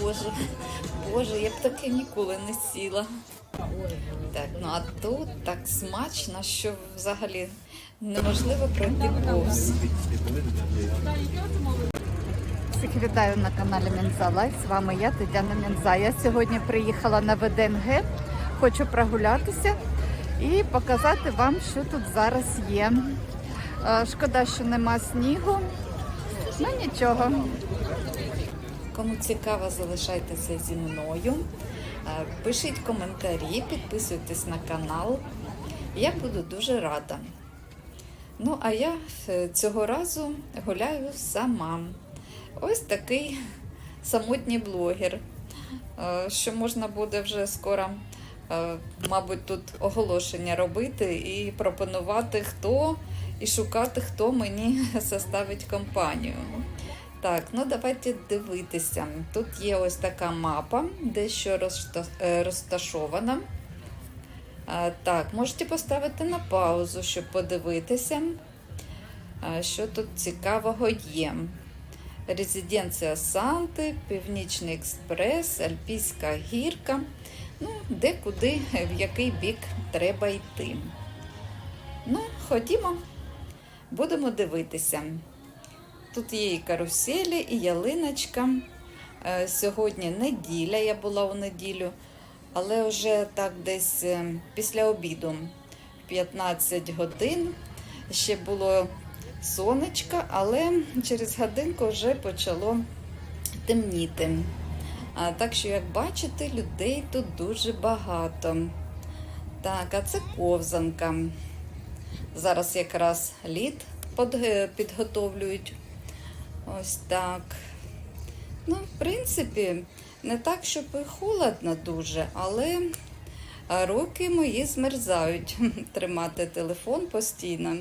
Боже, Боже, я б таке ніколи не сіла. Так, ну а тут так смачно, що взагалі неможливо пройти повз. Всіх вітаю на каналі Мінза Лайф. З вами я, Тетяна Мінза. Я сьогодні приїхала на ВДНГ. Хочу прогулятися і показати вам, що тут зараз є. Е, Шкода, що нема снігу. Ну нічого. Кому цікаво, залишайтеся зі мною. Е, Пишіть коментарі, підписуйтесь на канал. Я буду дуже рада. Ну, а я е, цього разу гуляю сама. Ось такий самотній блогер, е, що можна буде вже скоро, мабуть, тут оголошення робити і пропонувати, хто і шукати, хто мені составить компанію. Так, ну давайте дивитися. Тут є ось така мапа, дещо розта- е, розташована. Так, можете поставити на паузу, щоб подивитися, що тут цікавого є. Резиденція Санти, Північний експрес, Альпійська гірка. Ну, де куди, в який бік треба йти. Ну, ходімо, будемо дивитися. Тут є і каруселі, і ялиночка. Е, Сьогодні неділя, я була у неділю, але вже так десь е, після обіду, 15 годин. Ще було сонечко, але через годинку вже почало темніти. Так що, як бачите, людей тут дуже багато. Так, а це ковзанка. Зараз якраз лід підготовлюють. Ось так. Ну, в принципі, не так, щоб і холодно дуже, але руки мої змерзають тримати телефон постійно,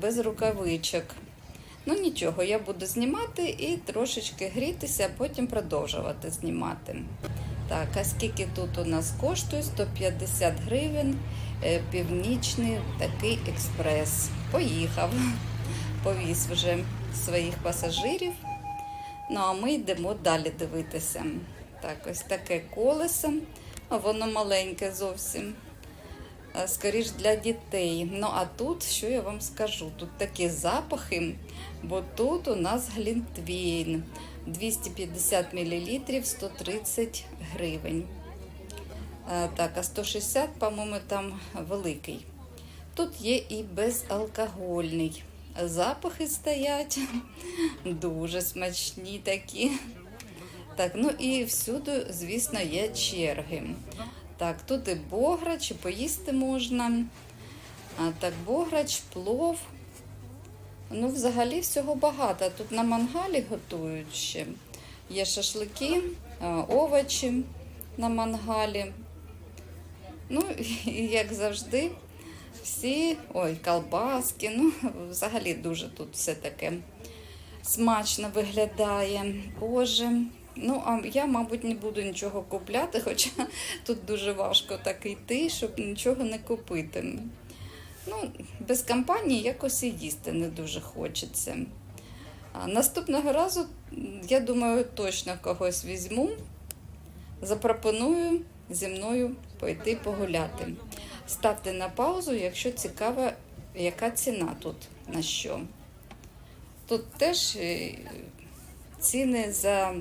без рукавичок. Ну нічого, я буду знімати і трошечки грітися, а потім продовжувати знімати. Так, а скільки тут у нас коштує? 150 гривень. е, Північний такий експрес. Поїхав, повіз вже своїх пасажирів. Ну, а ми йдемо далі дивитися. Так, ось таке колесо. А Воно маленьке зовсім. А, Скоріш для дітей. Ну, а тут, що я вам скажу? Тут такі запахи, бо тут у нас глінтвейн. 250 мл, 130 гривень. Так, а 160, по-моєму, там великий. Тут є і безалкогольний. Запахи стоять дуже смачні такі. Так, ну і всюди, звісно, є черги. Так, тут і бограч, і поїсти можна. А, так, бограч, плов. Ну, взагалі всього багато. Тут на мангалі готують ще. Є шашлики, овочі на мангалі. Ну, і як завжди, всі, ой, колбаски, ну, взагалі дуже тут все таке смачно виглядає. Боже. Ну, а я, мабуть, не буду нічого купляти, хоча тут дуже важко так йти, щоб нічого не купити. Ну, без компанії якось і їсти не дуже хочеться. А наступного разу, я думаю, точно когось візьму, запропоную зі мною пойти погуляти. Ставте на паузу, якщо цікаво, яка ціна тут на що. Тут теж е, ціни за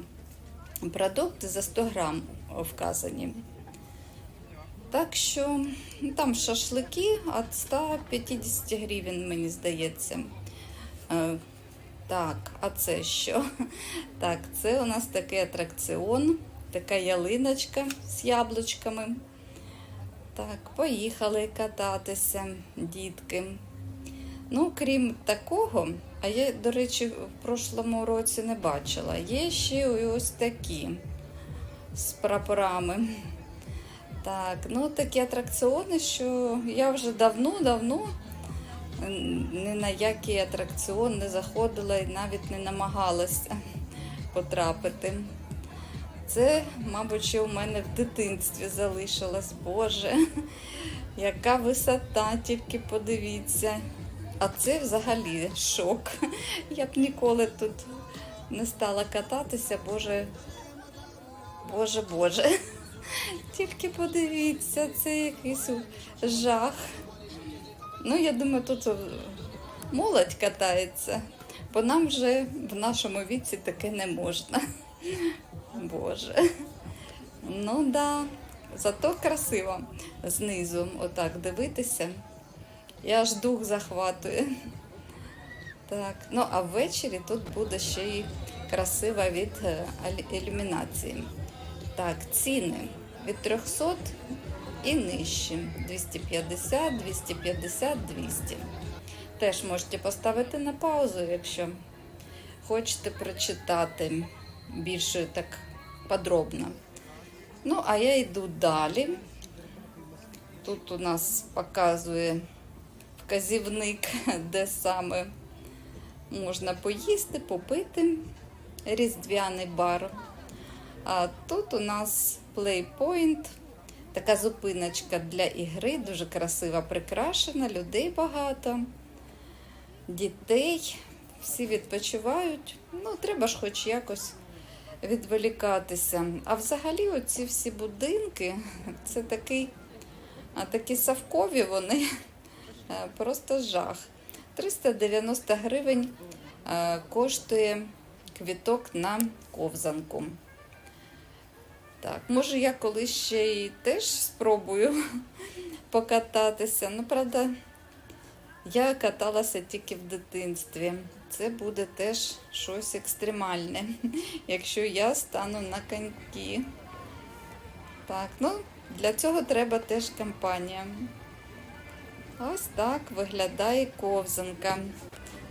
продукти за 100 грам вказані. Так що ну, там шашлики від 150 гривень, мені здається. Е, Так, а це що? Так, це у нас такий атракціон, така ялиночка з яблучками. Так, поїхали кататися, дітки. Ну, крім такого, а я, до речі, в прошлому році не бачила. Є ще ось такі з прапорами. Так, ну такі атракціони, що я вже давно-давно ні на який атракціон не заходила і навіть не намагалася потрапити. Це, мабуть, ще у мене в дитинстві залишилось. Боже, яка висота, тільки подивіться. А це взагалі шок. Я б ніколи тут не стала кататися, боже, боже, боже. Тільки подивіться, це якийсь жах. Ну, я думаю, тут молодь катається, бо нам вже в нашому віці таке не можна. Боже. Ну да, зато красиво знизу отак дивитися. І аж дух захватує. Так, ну а ввечері тут буде ще й красива від е, ілюмінації. Так, ціни від 300 і нижче. 250, 250, 200. Теж можете поставити на паузу, якщо хочете прочитати більше так подробно. Ну, а я йду далі. Тут у нас показує вказівник, де саме можна поїсти, попити різдвяний бар. А тут у нас Playpoint, така зупиночка для ігри, дуже красиво прикрашена, людей багато, дітей, всі відпочивають. Ну, треба ж хоч якось відволікатися. А взагалі, оці всі будинки, це такий, такі савкові вони, е, просто жах. 390 гривень е, коштує квіток на ковзанку. Так, може я колись ще й теж спробую покататися. Ну, правда, я каталася тільки в дитинстві. Це буде теж щось екстремальне, якщо я стану на коньки. Так, ну, для цього треба теж компанія. Ось так виглядає ковзанка.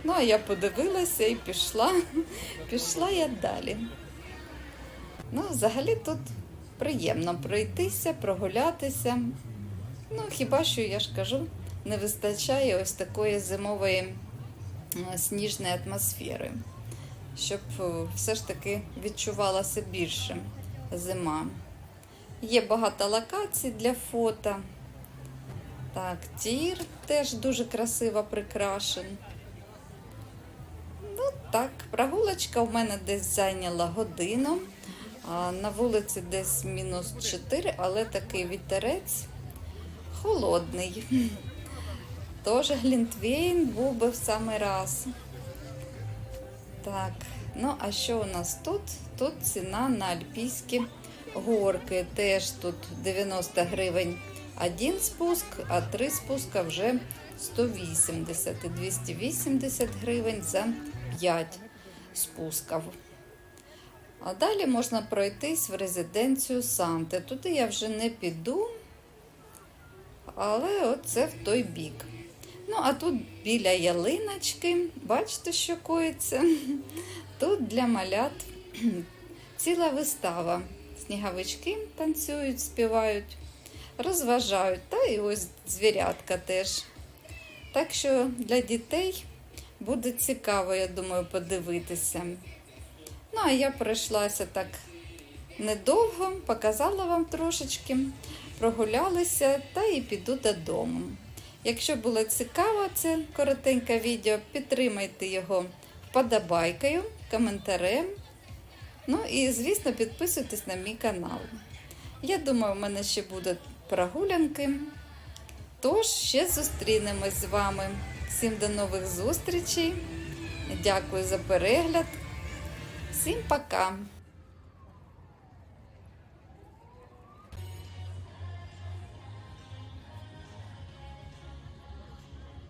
Ну, а я подивилася і пішла. Пішла я далі. Ну, взагалі тут приємно пройтися, прогулятися. Ну, хіба що я ж кажу, не вистачає ось такої зимової сніжної атмосфери, щоб е, все ж таки відчувалася більше зима. Є багато локацій для фото. Так, тір теж дуже красиво прикрашен. Ну так, прогулочка в мене десь зайняла годину. А на вулиці десь мінус 4, але такий вітерець холодний. Тож Глінтвейн був би в самий раз. Так, ну а що у нас тут? Тут ціна на альпійські горки. Теж тут 90 гривень один спуск, а три спуска вже 180 і 280 гривень за 5 спусків. А далі можна пройтись в резиденцію Санти. Туди я вже не піду, але от це в той бік. Ну, а тут біля ялиночки, бачите, що коїться. Тут для малят ціла вистава. Сніговички танцюють, співають, розважають. Та і ось звірятка теж. Так що для дітей буде цікаво, я думаю, подивитися. Ну, а я пройшлася так недовго, показала вам трошечки, прогулялися та і піду додому. Якщо було цікаво це коротеньке відео, підтримайте його вподобайкою, коментарем. Ну і, звісно, підписуйтесь на мій канал. Я думаю, у мене ще будуть прогулянки. Тож, ще зустрінемось з вами. Всім до нових зустрічей. Дякую за перегляд. Всім пока!